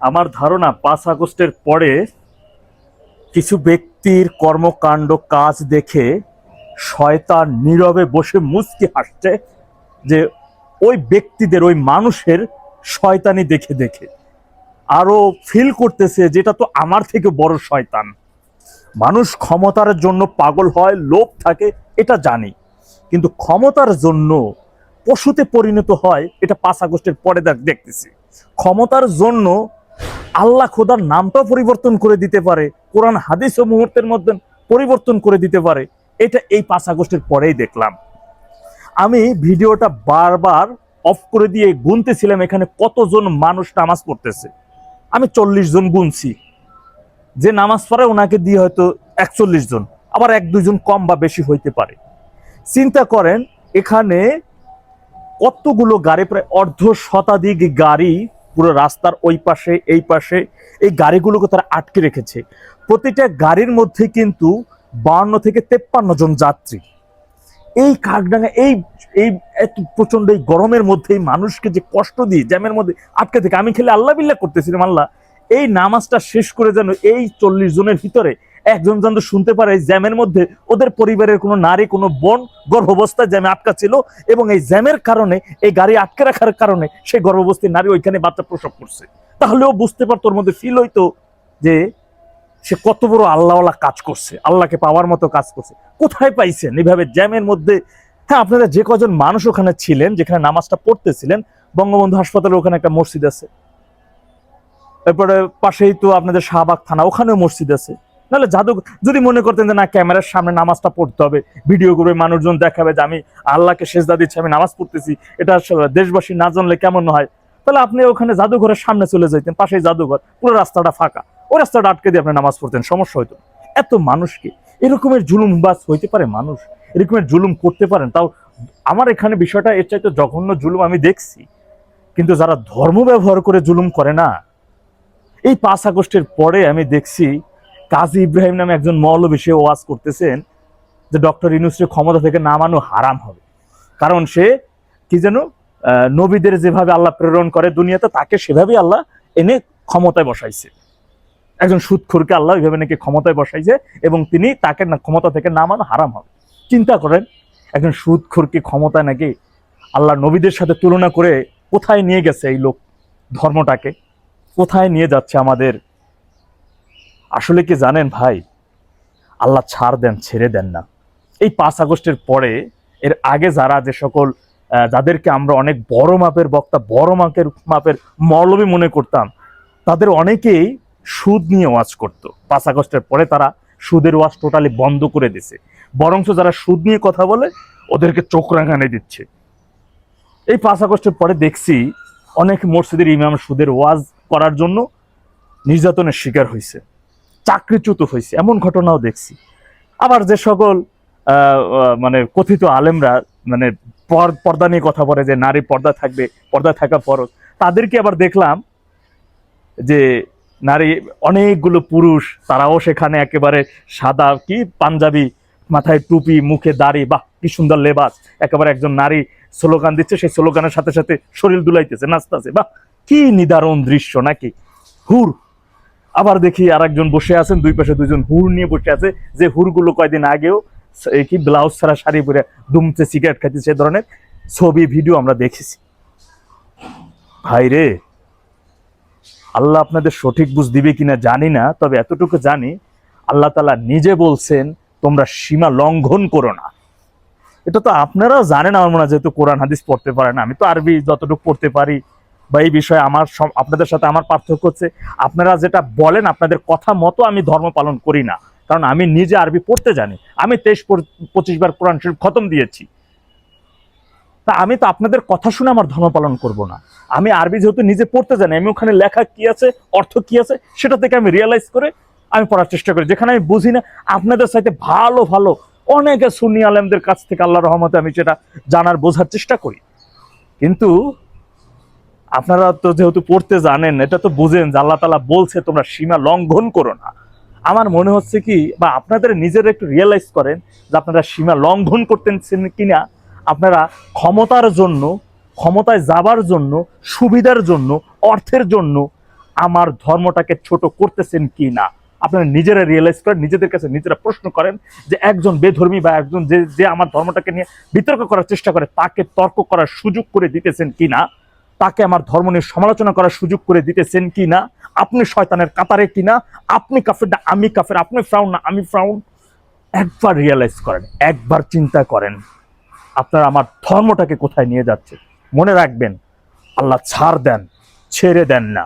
আমার ধারণা পাঁচ আগস্টের পরে কিছু ব্যক্তির কর্মকাণ্ড, কাজ দেখে শয়তান নীরবে বসে মুচকি হাসছে যে ওই ব্যক্তিদের, ওই মানুষের শয়তানি দেখে দেখে। আরও ফিল করতেছে যেটা তো আমার থেকে বড় শয়তান। মানুষ ক্ষমতার জন্য পাগল হয়, লোভ থাকে, এটা জানি। কিন্তু ক্ষমতার জন্য পশুতে পরিণত হয়, এটা পাঁচ আগস্টের পরে দেখ- দেখতেছি। ক্ষমতার জন্য আল্লাহ খোদার নামটাও পরিবর্তন করে দিতে পারে, কোরআন, হাদিস ও মুহূর্তের মধ্যে পরিবর্তন করে দিতে পারে। এটা এই পাঁচ আগস্টের পরেই দেখলাম। আমি ভিডিওটা বারবার অফ করে দিয়ে গুনতেছিলাম এখানে কতজন মানুষ নামাজ পড়তেছে। আমি চল্লিশ জন গুনছি। যে নামাজ পড়ে ওনাকে দিয়ে হয়তো একচল্লিশ জন, আবার এক দুজন কম বা বেশি হইতে পারে। চিন্তা করেন, এখানে কতগুলো গাড়ি, প্রায় অর্ধ শতাধিক গাড়ি পুরো রাস্তার ওই পাশে, এই পাশে, এই গাড়িগুলোকে তারা আটকে রেখেছে। প্রতিটা গাড়ির মধ্যে কিন্তু বান্ন থেকে তেপ্পান্ন জন যাত্রী। এই কাকডাঙ্গা এই এই এত প্রচণ্ড এই গরমের মধ্যে এই মানুষকে যে কষ্ট দিয়ে জ্যামের মধ্যে আটকে থেকে, আমি খেলে আল্লাহ বিল্লাহ করতেছিলাম, আল্লাহ। এই নামাজটা শেষ করে যেন এই চল্লিশ জনের ভিতরে একজন যেন শুনতে পারে জ্যামের মধ্যে ওদের পরিবারের কোনো নারী, কোনো বোন গর্ভাবস্থায় জ্যামে আটকা ছিল এবং এই জ্যামের কারণে, এই গাড়ি আটকে রাখার কারণে সেই গর্ভবতী নারী ওইখানে বাচ্চা প্রসব করছে। তাহলেও বুঝতে পারতো, ওর মধ্যে ফিল হইতো যে সে কত বড় আল্লাহওয়ালা কাজ করছে, আল্লাহকে পাওয়ার মতো কাজ করছে। কোথায় পাইছেন? এইভাবে জ্যামের মধ্যে হ্যাঁ আপনারা যে কজন মানুষ ওখানে ছিলেন, যেখানে নামাজটা পড়তেছিলেন, বঙ্গবন্ধু হাসপাতালে ওখানে একটা মসজিদ আছে। এরপরে পাশেই তো আপনাদের শাহবাগ থানা, ওখানেও মসজিদ আছে। নাহলে জাদু, যদি মনে করতেন যে না, ক্যামেরার সামনে নামাজটা পড়তে হবে ভিডিও করে মানুষজন দেখাবে যে আমি আল্লাহকে সেজদা দিচ্ছি, আমি নামাজ পড়তেছি, এটা দেশবাসী না জানলে কেমন হয়? তাহলে আপনি ওখানে জাদুঘরের সামনে চলে যেতেন পাশেই জাদুঘর, পুরো রাস্তাটা ফাঁকা। ওই রাস্তাটা আটকে দিয়ে আপনি নামাজ পড়তেন, সমস্যা হইতো। এত মানুষকে এরকমের জুলুম বাস হইতে পারে মানুষ? এরকমের জুলুম করতে পারেন? তাও আমার এখানে বিষয়টা এর চাইতে জঘন্য জুলুম আমি দেখছি। কিন্তু যারা ধর্ম ব্যবহার করে জুলুম করে না, এই পাঁচ আগস্টের পরে আমি দেখছি কাজী ইব্রাহিম নামে একজন মৌলবী, সে ওয়াজ করতেছেন যে ডক্টর ইউনুসের ক্ষমতা থেকে নামানো হারাম হবে। কারণ সে কি যেন নবীদের যেভাবে আল্লাহ প্রেরণ করে দুনিয়াতে, তাকে সেভাবেই আল্লাহ এনে ক্ষমতায় বসাইছে। একজন সুদখোরকে আল্লাহ ওইভাবে নাকি ক্ষমতায় বসাইছে এবং তিনি তাকে ক্ষমতা থেকে নামানো হারাম হবে। চিন্তা করেন, একজন সুদখোরকে ক্ষমতায় নাকি আল্লাহ নবীদের সাথে তুলনা করে কোথায় নিয়ে গেছে এই লোক ধর্মটাকে? কোথায় নিয়ে যাচ্ছে আমাদের আসলে কি জানেন ভাই? আল্লাহ ছাড় দেন, ছেড়ে দেন না। এই পাঁচ আগস্টের পরে, এর আগে যারা যে সকল যাদেরকে আমরা অনেক বড় মাপের বক্তা, বড় মাপের মাপের মৌলবী মনে করতাম, তাদের অনেকেই সুদ নিয়ে ওয়াজ করত। পাঁচ আগস্টের পরে তারা সুদের ওয়াজ টোটালি বন্ধ করে দিছে। বরঞ্চ যারা সুদ নিয়ে কথা বলে, ওদেরকে চোখ রাঙানি দিচ্ছে। এই পাঁচ আগস্টের পরে দেখছি, অনেক মসজিদের ইমাম সুদের ওয়াজ করার জন্য নির্যাতনের শিকার হয়েছে চাকরিচ্যুত হয়েছে এমন ঘটনাও দেখছি। আবার যে সকল মানে কথিত আলেমরা মানে পর- পর্দা নিয়ে কথা বলে যে নারী পর্দা থাকবে, পর্দা থাকা ফরজ। তাদেরকে আবার দেখলাম যে নারী অনেকগুলো পুরুষ, তারাও সেখানে একেবারে সাদা কি পাঞ্জাবি, মাথায় টুপি, মুখে দাড়ি, বাহ, কি সুন্দর লেবাস, একেবারে একজন নারী স্লোগান দিচ্ছে, সেই স্লোগানের সাথে সাথে শরীর দুলাইতেছে, নাচতেছে, বাহ, কি নিদারুণ দৃশ্য নাকি? হুর আবার দেখি আর একজন বসে আছেন, দুই পাশে দুইজন হুর নিয়ে বসে আছে। যে হুরগুলো কয়দিন আগেও কি ব্লাউজ ছাড়া শাড়ি পরে দুমতে সিগারেট খাইতে সে ধরনের ছবি ভিডিও আমরা দেখেছি। ভাই রে, আল্লাহ আপনাদের সঠিক বুঝ দিবে কিনা জানি না, তবে এতটুকু জানি, আল্লাহ তালা নিজে বলছেন, তোমরা সীমা লঙ্ঘন করো না। এটা তো আপনারাও জানেন, আমার মনে হয় যেহেতু কোরআন, হাদিস পড়তে পারেন আমি তো আরবি যতটুকু পড়তে পারি বা এই বিষয়ে আমার আপনাদের সাথে আমার পার্থক্য হচ্ছে, আপনারা যেটা বলেন, আপনাদের কথা মতো আমি ধর্ম পালন করি না। কারণ আমি নিজে আরবি পড়তে জানি। আমি তেইশ পঁচিশ বার কোরআন শরীফ খতম দিয়েছি। তা আমি তো আপনাদের কথা শুনে আমার ধর্ম পালন করব না। আমি আরবি যেহেতু নিজে পড়তে জানি, আমি ওখানে লেখা কি আছে, অর্থ কি আছে, সেটা থেকে আমি রিয়েলাইজ করে আমি পড়ার চেষ্টা করি। যেখানে আমি বুঝি না, আপনাদের সাথে ভালো ভালো অনেকে সুন্নি আলেমদের কাছ থেকে আল্লাহ রহমতে আমি সেটা জানার, বোঝার চেষ্টা করি। কিন্তু আপনারা তো যেহেতু পড়তে জানেন, এটা তো বুঝেন যে আল্লাহ তালা বলছে, তোমরা সীমা লঙ্ঘন করো না। আমার মনে হচ্ছে কি, বা আপনাদের নিজেরা একটু রিয়েলাইজ করেন যে আপনারা সীমা লঙ্ঘন করতেছেন কিনা। আপনারা ক্ষমতার জন্য, ক্ষমতায় যাবার জন্য, সুবিধার জন্য, অর্থের জন্য আমার ধর্মটাকে ছোট করতেছেন কি না আপনারা নিজেরা রিয়েলাইজ করেন, নিজেদের কাছে নিজেরা প্রশ্ন করেন যে একজন বেধর্মী বা একজন যে যে আমার ধর্মটাকে নিয়ে বিতর্ক করার চেষ্টা করে, তাকে তর্ক করার সুযোগ করে দিতেছেন কি না তাকে আমার ধর্ম নিয়ে সমালোচনা করার সুযোগ করে দিতেছেন কি না আপনি শয়তানের কাতারে কি না আপনি কাফের না, আমি কাফের, আপনি ফ্রাউন না, আমি ফ্রাউন। একবার রিয়েলাইজ করেন, একবার চিন্তা করেন, আপনার আমার ধর্মটাকে কোথায় নিয়ে যাচ্ছে? মনে রাখবেন, আল্লাহ ছাড় দেন, ছেড়ে দেন না।